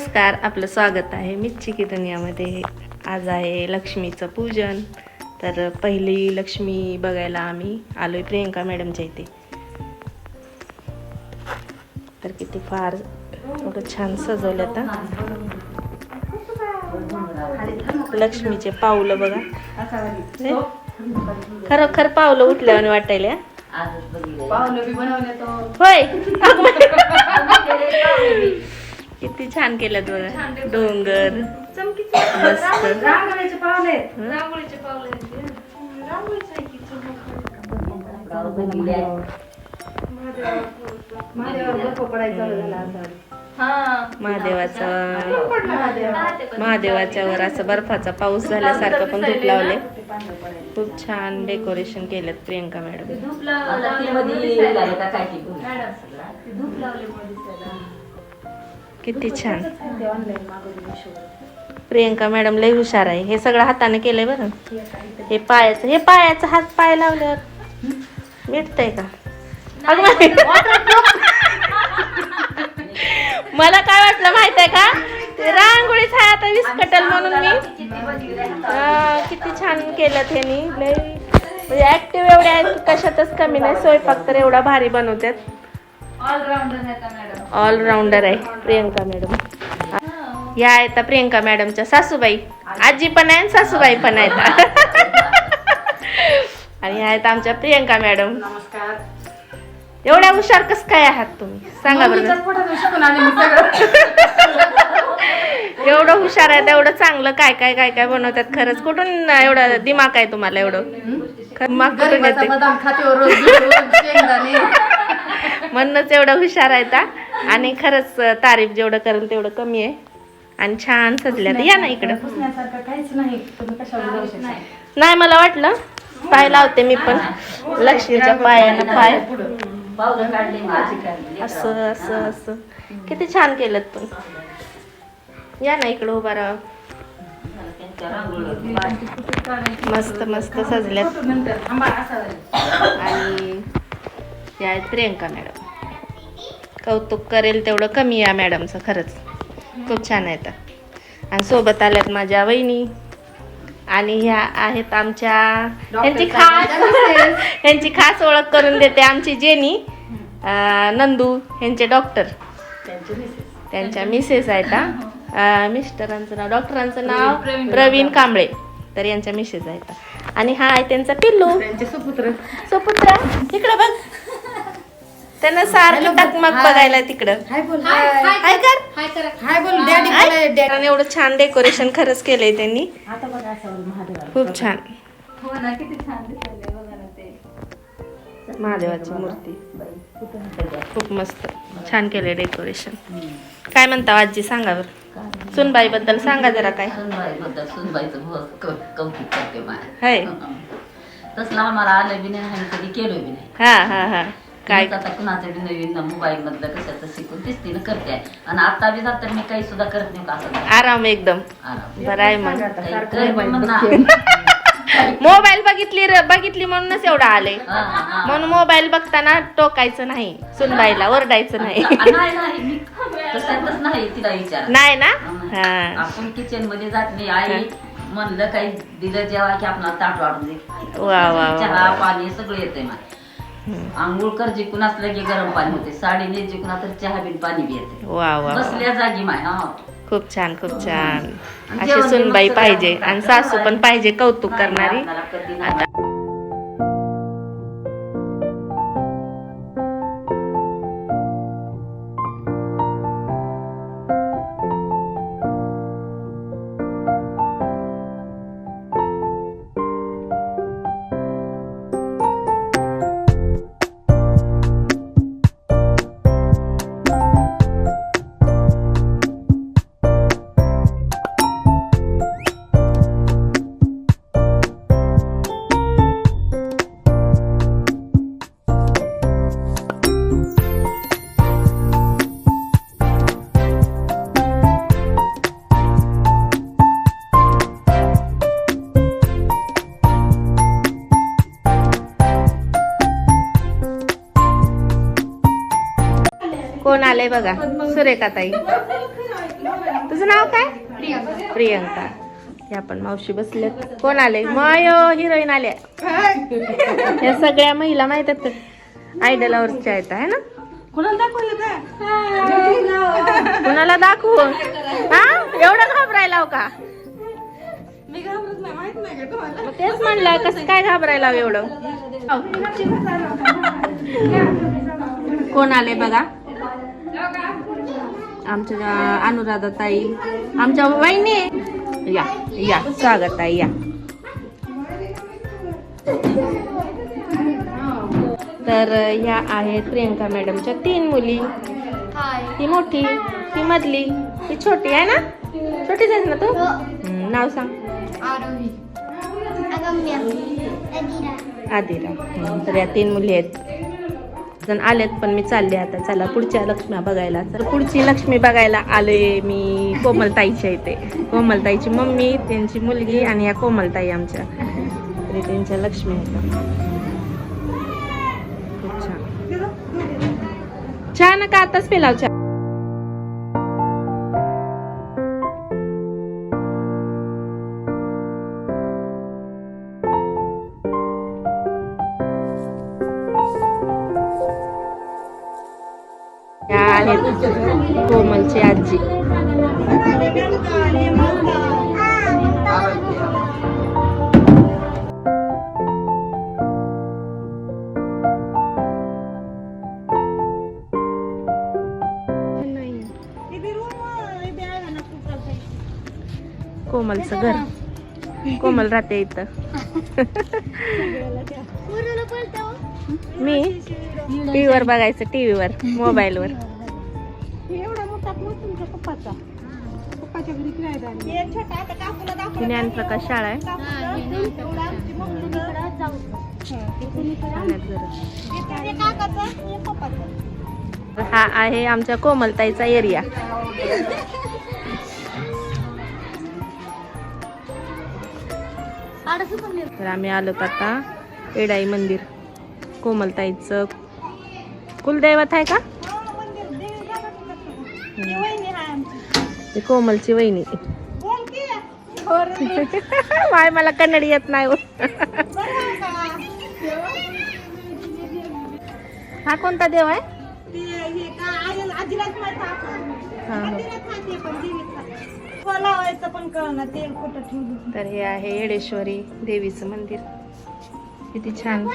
नमस्कार आपलं स्वागत आहे मिच्ची किटनियामध्ये आज आहे लक्ष्मीचं पूजन. तर पहिली लक्ष्मी बघायला आम्ही आलोय प्रियंका मॅडमच्या इथे. तर किती फार एवढं छान सजवलं आता. लक्ष्मीचे पावलं बघा? खरोखर पावलं उठल्यावर वाटायला होय. किती छान केलं बघा डोंगर. महादेवाचा. महादेवाच्या वर असं बर्फाचा पाऊस झाल्यासारखं पण धूप लावले. खूप छान डेकोरेशन केलं प्रियंका मॅडम. किती छान. प्रियंका मॅडम लय हुशार आहे. हे सगळं हाताने केलंय बरं. हे पायाचं हे पायाचं हात पाय लावल्यावर. भेटतंय का? अगं मला काय वाटलं माहीत आहे का रांगोळीच आहे आता विस्कटल म्हणून मी. किती छान केलं त्यांनी. लय म्हणजे ऍक्टिव्ह एवढे आहेत कशातच कमी नाही. स्वयंपाक तर एवढा भारी बनवतात. ऑलराऊंडर आहे प्रियंका मॅडम या आहेत प्रियंका मॅडमच्या सासूबाई. आजी पण आहे सासूबाई पण आहेत. आणि ह्या आहेत आमच्या प्रियंका मॅडम नमस्कार. एवढ्या हुशार कस काय आहात तुम्ही? सांगा बरं. एवढं हुशार आहे एवढं चांगलं काय काय काय काय बनवतात खरंच? कुठून एवढं दिमाग आहे तुम्हाला एवढं? दिमाग कुठून येते म्हणूनच एवढं हुशार आहे ता. आणि खरंच तारीफ जेवढं करेल तेवढं कमी आहे. आणि छान सजल्यात. या ना इकडं. पुसण्यासारखं काहीच नाही. तुम्ही कशावर जाऊ शकता? नाही. मला वाटलं. पाय लावते मी पण. लक्ष्मीच्या पायाने पाय. पावलं काढले माझी काढली असं असं असं. किती छान केलं पण. या ना इकडं उभा राहा. मस्त मस्त सजल्यात. आणि या आहेत प्रियंका मॅडम. कौतुक करेल तेवढं कमी या मॅडमचं खरंच. खूप छान आहेत. आणि सोबत आल्यात माझ्या वहिनी. आणि ह्या आहेत आमच्या यांची खास यांची खास ओळख करून देते आमची जेनी अं, नंदू यांचे डॉक्टर त्यांच्या मिसेस आहेत हा. अं, मिस्टरांचं नाव डॉक्टरांचं नाव प्रवीण कांबळे. तर यांच्या मिसेस आहेत. आणि हा आहे त्यांचा पिल्लू. त्यांचे सुपुत्र. सुपुत्रा तिकडं बघ. त्यांना सारखं टकमक बघायला तिकडं. हाय बोल. हाय कर. हाय बोल डॅडी बोलाय डॅडी. आणि एवढं छान डेकोरेशन खरंच केलंय त्यांनी. आता बघा असं महादेव खूप छान. महादेवाची मूर्ती. खूप मस्त. छान केलंय डेकोरेशन. काय म्हणता आजी सांगा बरं. सुनबाई बद्दल सांगा जरा काय. सुनबाई बद्दल सुनबाईचं कौतुक करते माय हाय. तसलं आम्हाला आलं बी नाही कधी केलो बी नाही. हा हा हा. काय? आता कुणाचं नवीन मोबाईल मधलं कशाचं शिकून तीच तिनं करते. आणि आता बी जात तर मी काही सुद्धा करत नाही का. आराम एकदम. आराम. बरं आहे मग. मोबाईल बघितली र- बघितली म्हणूनच एवढं हा. म्हणून मोबाईल बघताना टोकायचं नाही सुनबाईला ओरडायचं नाही. नाही नाही. मी तसं नाही तिला विचार नाही ना? हा आपण किचनमध्ये जात नाही. आई म्हणलं काही दिलं जेव्हा की आपण ताट वाढून दे. वा वा वा चहा पाणी सगळं येतंय मला. आंघोळ कर जिकून असलं की गरम पाणी होते साडी ने जिकून तर चहा बिन पाणी बी येते. वा वा बसल्या जागी माय हा. खूप छान खूप छान. अशी सुनबाई पाहिजे. आणि सासू पण पाहिजे कौतुक करणारी. आता आलंय बघा सुरेखा ताई तुझं नाव काय? प्रियंका. या पण मावशी बसल्यात कोण आले मयो हिरोईन आल्या. या सगळ्या महिला माहीत आहेत आयडलावरच्या आहेत आहे ना? कुणाला दाखवू? हा? एवढं घाबरायला हो का? तेच म्हणलं कसं काय घाबरायला एवढं? कोण आले बघा? आमच्या अनुराधा ताई आमच्या वहिनी. या या. स्वागत आहे या. तर ह्या आहेत प्रियंका मॅडमच्या तीन मुली. ही मोठी ही मधली. ही छोटी आहे ना? छोटीच आहेस ना तू? हम्म, नाव सांग. आदिरा. तर या तीन मुली आहेत. जण आलेत पण मी चालले आता. चला पुढच्या लक्ष्म्या बघायला. तर पुढची लक्ष्मी बघायला आले मी कोमलताईच्या इथे. कोमलताईची मम्मी त्यांची मुलगी आणि या कोमलताई आमच्या. तरी त्यांच्या लक्ष्मी होत्या छान. का आताच पेलाव कोमलची आजी. कोमलचं घर. कोमल राहते इथं. मी टीव्हीवर बघायचं टीव्हीवर मोबाईलवर. पप्पाचा. पप्पाच्या घरी खेळायला आली. हे छोटा आता काकूला दाखव. ज्ञानप्रकाश शाळा आहे. हे हे. हा आहे आमच्या कोमलताईचा एरिया. तर आम्ही आलो आता एडाई मंदिर. कोमलताईचं कुलदैवत आहे का? कोमलची वहिनी. माय मला कन्नड येत नाही हो. हा कोणता देव आहे? हे तर हे आहे येडेश्वरी देवीचं मंदिर. किती छान.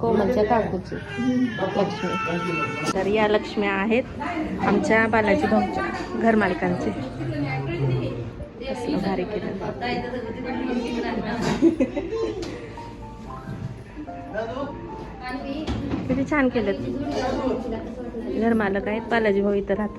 कोमलच्या काकूची. लक्ष्मी. तर या लक्ष्म्या आहेत आमच्या बालाजी भाऊच्या घरमालकांचे कसलं भारी केलं. किती छान केलं. घरमालक आहेत बालाजी भाऊ इथं राहतात.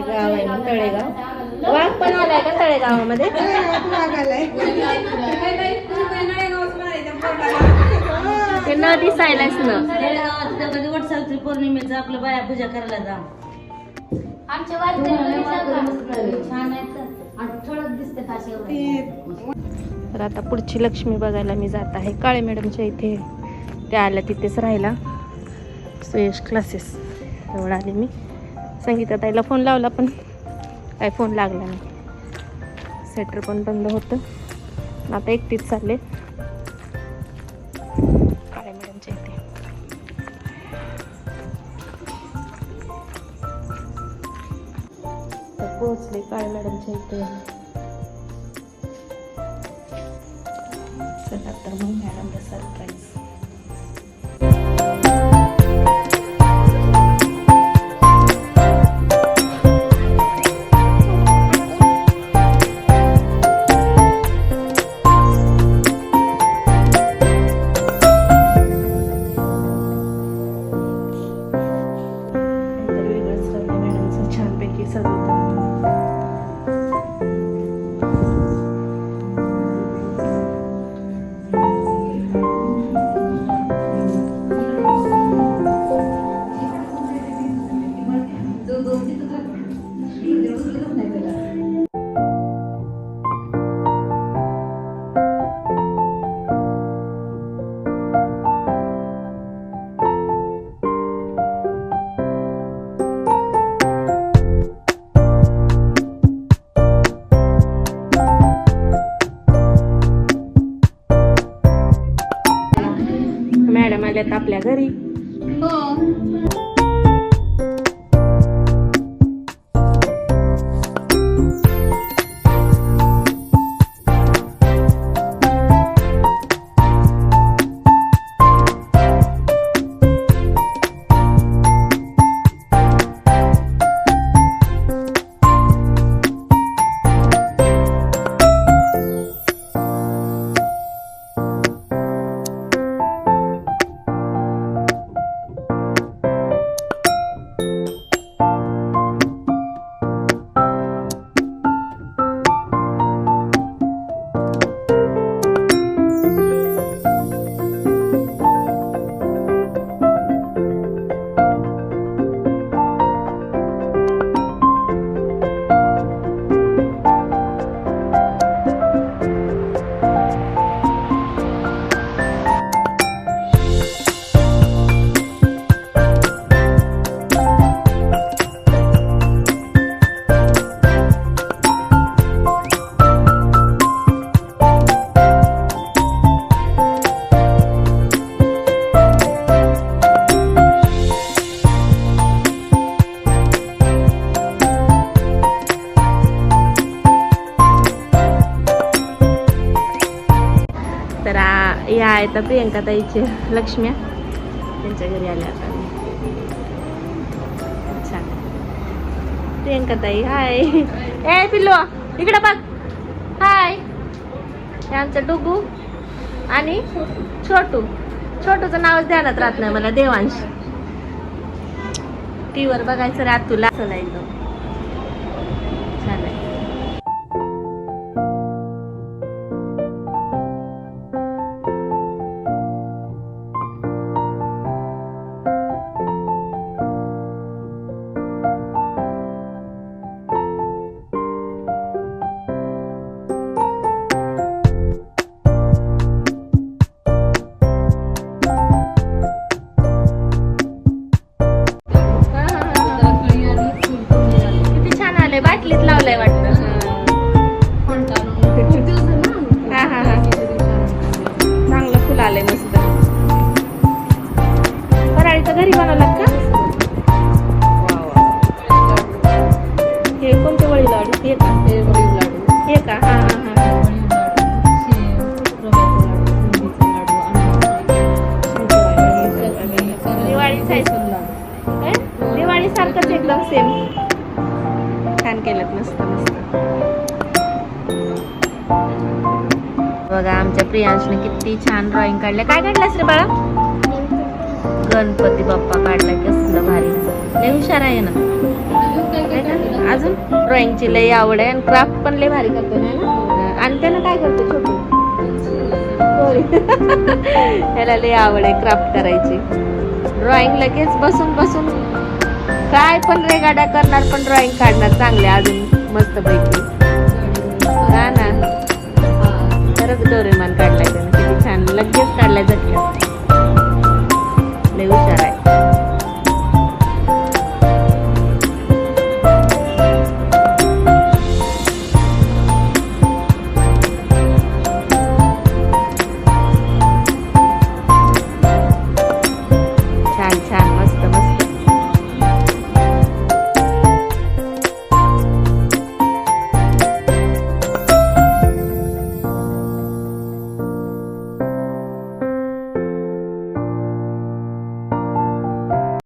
ते गाव आहे ना तळेगाव. वाघ पण आलाय का तळेगावामध्ये? ते न दिसायलाच न. वटसावित्री पौर्णिमेचं आपलं बाया पूजा करायला जा आमच्या छान एवढे. तर आता पुढची लक्ष्मी बघायला मी जात आहे. काळे मॅडमच्या इथे. त्या आल्या तिथेच राहिला सुयश क्लासेस जवळ आले मी. संगीता ताईला फोन लावला पण काय फोन लागला नाही. स्वेटर पण बंद होतं. आता एकटीच चालले. काळे मॅडमच्या इथे पोहोचले काळे मॅडमच्या इथे चला तर मग मॅडमला सरप्राईज मॅडम आहेत प्रियंका ताईचे लक्ष्म्या त्यांच्या घरी आल्या आता. छान. प्रियंका ताई हाय ए पिल्लो इकडे बघ. हाय हे आमचं डुगू आणि छोटू. छोटूचं नावच ध्यानात राहत नाही मला देवांश. टी बघायचं रात तुला. असं नाही काढलं. काय काढलं रे बाळा? गणपती बाप्पा काढला कसलं भारी. लय हुशार आहे ना. अजून? ड्रॉइंगची लय आवड आहे आणि क्राफ्ट पण लय भारी करतो ना? आणि त्यानं काय करतो छोटू? त्याला लय आवड आहे क्राफ्ट करायची. ड्रॉइंग लगेच बसून बसून काय पण रेगाड्या करणार पण ड्रॉइंग काढणार चांगले अजून मस्त पैकी ना. खरंच डोरेमान काढलाय लगेच काढल्या झटक्यात